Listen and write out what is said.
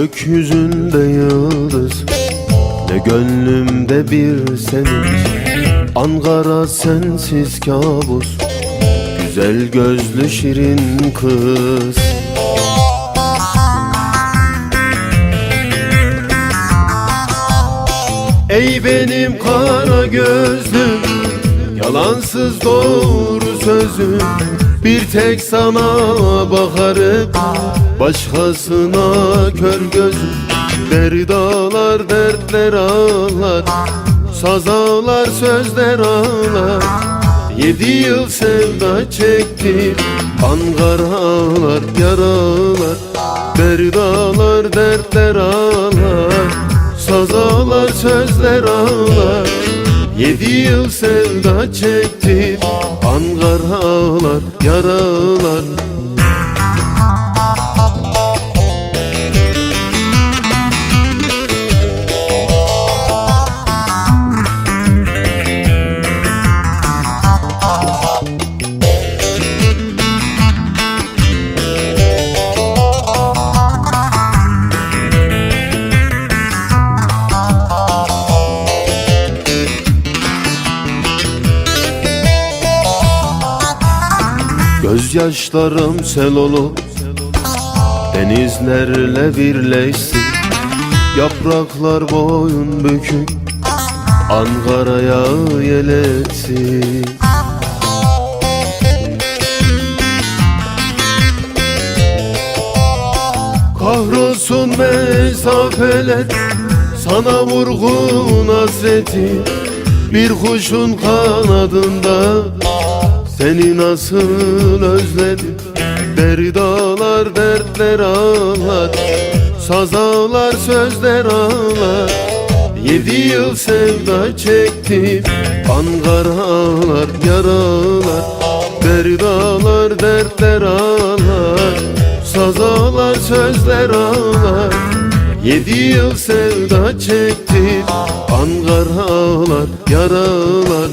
Gökyüzünde yıldız Ne gönlümde bir sevinç Ankara sensiz kabus Güzel gözlü şirin kız. Ey benim kara gözlüm Yalansız doğru sözüm Bir tek sana bakarım. Başkasına kör gözüm Derdalar dertler ağlar. Saz ağlar sözler ağlar. Yedi yıl sevda çektim Ankaralar yaralar. Derdalar dertler ağlar. Saz ağlar sözler ağlar. Yedi yıl sevda çektim Ağlar yaralar Gözyaşlarım sel olup Denizlerle birleşsin. Yapraklar boyun bükük Ankara'ya yel etsin Kahrolsun mesafeler Sana vurgun hasreti. Bir kuşun kanadında Seni nasıl özledim? Derdalar dertler ağlar Saz ağlar sözler ağlar Yedi yıl sevda çektim. Ankara ağlar yaralar. Derdalar dertler ağlar. Saz ağlar sözler ağlar. Yedi yıl sevda çektim. Ankara ağlar yaralar